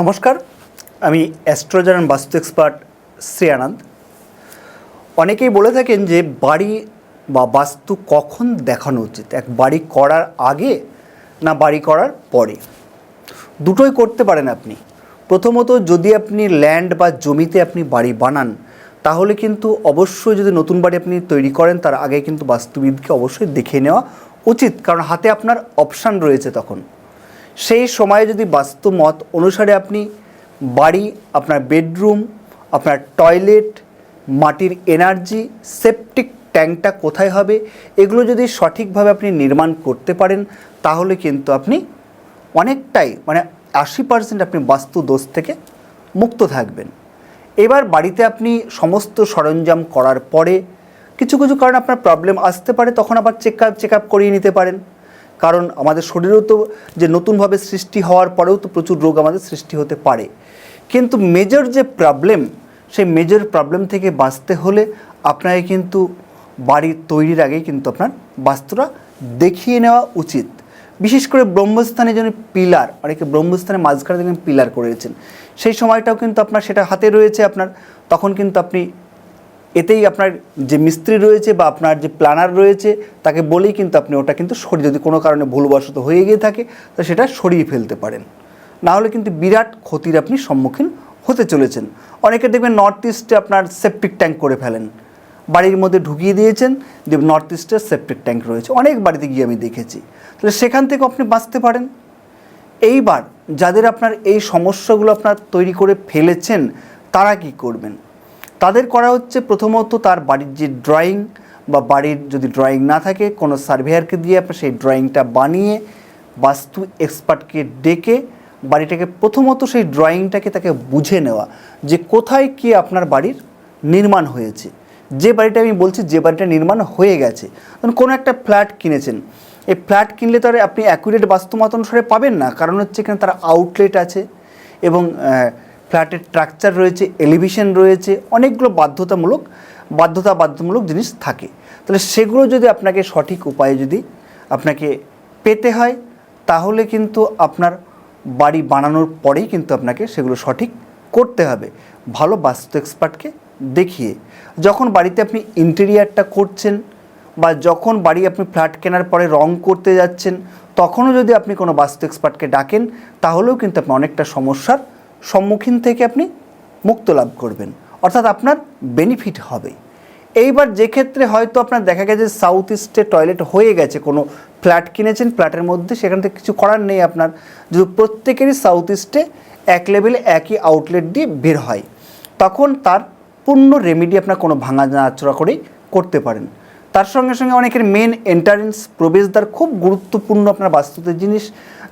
নমস্কার, আমি astrologer and vastu expert Shri Anand. অনেকেই বলে থাকেন যে বাড়ি বা বাস্তু কখন দেখানো উচিত? এক বাড়ি করার আগে না বাড়ি করার পরে? দুটোই করতে পারেন আপনি। প্রথমত যদি আপনি ল্যান্ড বা জমিতে আপনি বাড়ি বানান, তাহলে কিন্তু অবশ্যই যদি নতুন বাড়ি আপনি তৈরি করেন, তার আগে কিন্তু বাস্তুবিদকে অবশ্যই দেখে নেওয়া উচিত। কারণ হাতে আপনার অপশান রয়েছে তখন। সেই সময়ে যদি বাস্তু মত অনুসারে আপনি বাড়ি, আপনার বেডরুম, আপনার টয়লেট, মাটির এনার্জি, সেপটিক ট্যাঙ্কটা কোথায় হবে, এগুলো যদি সঠিকভাবে আপনি নির্মাণ করতে পারেন, তাহলে কিন্তু আপনি অনেকটাই মানে আশি পার্সেন্ট আপনি বাস্তু দোষ থেকে মুক্ত থাকবেন। এবার বাড়িতে আপনি সমস্ত সরঞ্জাম করার পরে কিছু কিছু কারণে আপনার প্রবলেম আসতে পারে, তখন আবার চেক আপ চেক আপ করিয়ে নিতে পারেন। কারণ আমাদের শরীরেও তো যে নতুনভাবে সৃষ্টি হওয়ার পরেও তো প্রচুর রোগ আমাদের সৃষ্টি হতে পারে। কিন্তু মেজর যে প্রবলেম সেই মেজর প্রবলেম থেকে বাঁচতে হলে আপনাকে কিন্তু বাড়ি তৈরির আগেই কিন্তু আপনার বাস্তুটা দেখিয়ে নেওয়া উচিত। বিশেষ করে ব্রহ্মস্থানে যেন পিলার, অনেকে ব্রহ্মস্থানে মাঝখানে দেখবেন পিলার করেছেন, সেই সময়টাও কিন্তু আপনার সেটা হাতে রয়েছে আপনার, তখন কিন্তু আপনি এতেই আপনার যে মিস্ত্রি রয়েছে বা আপনার যে প্ল্যানার রয়েছে, তাকে বলেই কিন্তু আপনি ওটা কিন্তু সরিয়ে, যদি কোনো কারণে ভুলবশত হয়ে গিয়ে থাকে, তো সেটা সরিয়ে ফেলতে পারেন। না হলে কিন্তু বিরাট ক্ষতির আপনি সম্মুখীন হতে চলেছেন। অনেকে দেখবেন নর্থ ইস্টে আপনার সেপটিক ট্যাঙ্ক করে ফেলেন। বাড়ির মধ্যে ঢুকিয়ে দিয়েছেন যে নর্থ ইস্টের সেপটিক ট্যাঙ্ক রয়েছে। অনেক বাড়িতে গিয়ে আমি দেখেছি। তাহলে সেখান থেকে আপনি বাঁচতে পারেন। এইবার যাদের আপনার এই সমস্যাগুলো আপনার তৈরি করে ফেলেছেন, তারা কি করবেন? তাদের করা হচ্ছে প্রথমত তার বাড়ির যে ড্রয়িং বা বাড়ির যদি ড্রয়িং না থাকে, কোনো সার্ভেয়ারকে দিয়ে আপনার সেই ড্রয়িংটা বানিয়ে বাস্তু এক্সপার্টকে ডেকে বাড়িটাকে প্রথমত সেই ড্রয়িংটাকে তাকে বুঝে নেওয়া যে কোথায় কি আপনার বাড়ির নির্মাণ হয়েছে। যে বাড়িটা আমি বলছি, যে বাড়িটা নির্মাণ হয়ে গেছে। ধরুন কোনো একটা ফ্ল্যাট কিনেছেন। এই ফ্ল্যাট কিনলে তো আর আপনি অ্যাকুরেট বাস্তুমত অনুসারে পাবেন না। কারণ হচ্ছে এখানে তার আউটলেট আছে এবং ফ্ল্যাটের স্ট্রাকচার রয়েছে এলিভেশন রয়েছে, অনেকগুলো বাধ্যতামূলক বাধ্যতা বাধ্যতামূলক জিনিস থাকে। তাহলে সেগুলো যদি আপনাকে সঠিক উপায়ে যদি আপনাকে পেতে হয়, তাহলে কিন্তু আপনার বাড়ি বানানোর পরেই কিন্তু আপনাকে সেগুলো সঠিক করতে হবে। ভালো বাস্তু এক্সপার্টকে দেখিয়ে। যখন বাড়িতে আপনি ইন্টেরিয়ারটা করছেন বা যখন বাড়ি আপনি ফ্ল্যাট কেনার পরে রং করতে যাচ্ছেন, তখনও যদি আপনি কোনো বাস্তু এক্সপার্টকে ডাকেন, তাহলেও কিন্তু আপনি অনেকটা সমস্যার সম্মুখীন থেকে আপনি মুক্ত লাভ করবেন। অর্থাৎ আপনার বেনিফিট হবে। এইবার যে ক্ষেত্রে হয়তো আপনার দেখা গেছে সাউথ ইস্টে টয়লেট হয়ে গেছে, কোনো ফ্ল্যাট কিনেছেন ফ্ল্যাটের মধ্যে সেখান থেকে কিছু করার নেই আপনার। যদি প্রত্যেকেরই সাউথ ইস্টে এক লেভেলে একই আউটলেট দিয়ে বের হয়, তখন তার পূর্ণ রেমেডি আপনার কোনো ভাঙা নাচড়া করেই করতে পারেন। তার সঙ্গে সঙ্গে অনেকের মেন এন্ট্রান্স প্রবেশদ্বার খুব গুরুত্বপূর্ণ আপনার বাস্তুতে জিনিস।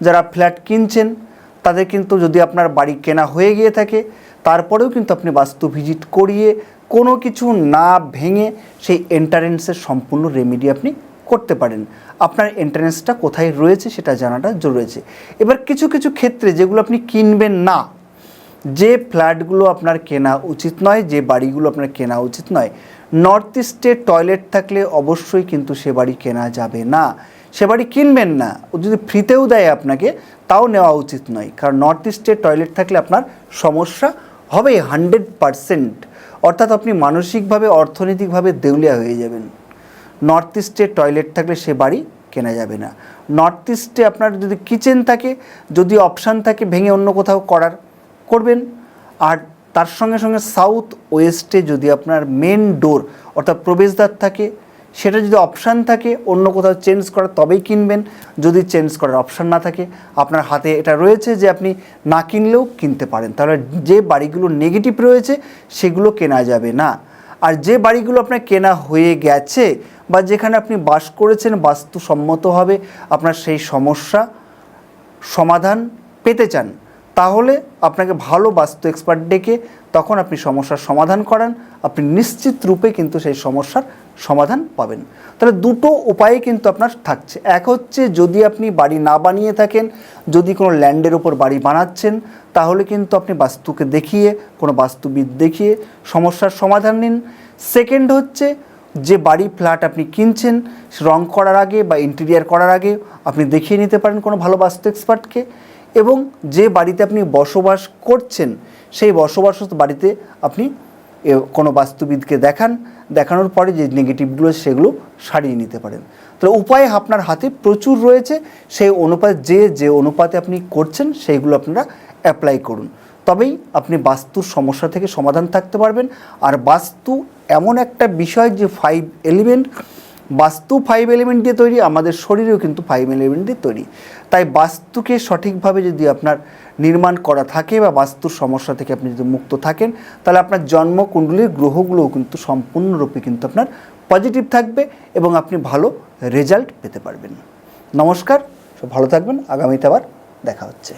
যারা ফ্ল্যাট কিনছেন তাদের কিন্তু যদি আপনার বাড়ি কেনা হয়ে গিয়ে থাকে, তারপরেও কিন্তু আপনি বাস্তু ভিজিট করিয়ে কোনো কিছু না ভেঙে সেই এন্ট্রান্সের সম্পূর্ণ রেমেডি আপনি করতে পারেন। আপনার এন্ট্রান্সটা কোথায় রয়েছে সেটা জানাটা জরুরি এবার কিছু কিছু ক্ষেত্রে যেগুলো আপনি কিনবেন না, যে ফ্ল্যাটগুলো আপনার কেনা উচিত নয়, যে বাড়িগুলো আপনার কেনা উচিত নয় নর্থ ইস্টে টয়লেট থাকলে অবশ্যই কিন্তু সে বাড়ি কেনা যাবে না। সে বাড়ি কিনবেন না। ও যদি ফ্রিতেও দেয় আপনাকে, তাও নেওয়া উচিত নয়। কারণ নর্থ ইস্টে টয়লেট থাকলে আপনার সমস্যা হবে হান্ড্রেড পারসেন্ট অর্থাৎ আপনি মানসিকভাবে, অর্থনৈতিকভাবে দেউলিয়া হয়ে যাবেন। নর্থ ইস্টে টয়লেট থাকলে সে বাড়ি কেনা যাবে না। নর্থ ইস্টে আপনার যদি কিচেন থাকে, যদি অপশান থাকে, ভেঙে অন্য কোথাও করার, করবেন। আর তার সঙ্গে সঙ্গে সাউথ ওয়েস্টে যদি আপনার মেন ডোর অর্থাৎ প্রবেশদ্বার থাকে সেটা যদি অপশান থাকে, অন্য কোথাও চেঞ্জ করার, তবেই কিনবেন। যদি চেঞ্জ করার অপশান না থাকে, আপনার হাতে এটা রয়েছে যে আপনি না কিনলেও কিনতে পারেন। তাহলে যে বাড়িগুলো নেগেটিভ রয়েছে, সেগুলো কেনা যাবে না। আর যে বাড়িগুলো আপনার কেনা হয়ে গেছে, বা যেখানে আপনি বাস করেছেন বাস্তুসম্মতভাবে আপনার সেই সমস্যা, সমাধান পেতে চান, তাহলে আপনাকে ভালো বাস্তু এক্সপার্ট ডেকে তখন আপনি সমস্যার সমাধান করান। আপনি নিশ্চিত রূপে কিন্তু সেই সমস্যার সমাধান পাবেন। তাহলে দুটো উপায়ে কিন্তু আপনার থাকছে। এক হচ্ছে যদি আপনি বাড়ি না বানিয়ে থাকেন, যদি কোনো ল্যান্ডের ওপর বাড়ি বানাচ্ছেন, তাহলে কিন্তু আপনি বাস্তুকে দেখিয়ে, কোনো বাস্তুবিদ দেখিয়ে সমস্যার সমাধান নিন। সেকেন্ড হচ্ছে যে বাড়ি ফ্ল্যাট আপনি কিনছেন, রং করার আগে বা ইন্টেরিয়ার করার আগে আপনি দেখিয়ে নিতে পারেন কোনো ভালো বাস্তু এক্সপার্টকে। এবং যে বাড়িতে আপনি বসবাস করছেন, সেই বসবাসত বাড়িতে আপনি কোনো বাস্তুবিদকে দেখান, দেখানোর পরে যে নেগেটিভগুলো সেগুলো সারিয়ে নিতে পারেন। তাহলে উপায় আপনার হাতে প্রচুর রয়েছে, সেই অনুপাত যে যে অনুপাতে আপনি করছেন সেইগুলো আপনারা অ্যাপ্লাই করুন। তবেই আপনি বাস্তুর সমস্যা থেকে সমাধান থাকতে পারবেন। আর বাস্তু এমন একটা বিষয় যে five element vastu five element দিয়ে তৈরি, আমাদের শরীরেও কিন্তু ফাইভ এলিমেন্ট দিয়ে তৈরি। তাই বাস্তুকে সঠিকভাবে যদি আপনার নির্মাণ করা থাকে বা বাস্তুর সমস্যা থেকে আপনি যদি মুক্ত থাকেন, তাহলে আপনার জন্মকুণ্ডলীর গ্রহগুলোও কিন্তু সম্পূর্ণরূপে কিন্তু আপনার পজিটিভ থাকবে এবং আপনি ভালো রেজাল্ট পেতে পারবেন। নমস্কার সব ভালো থাকবেন, আগামীতে আবার দেখা হচ্ছে।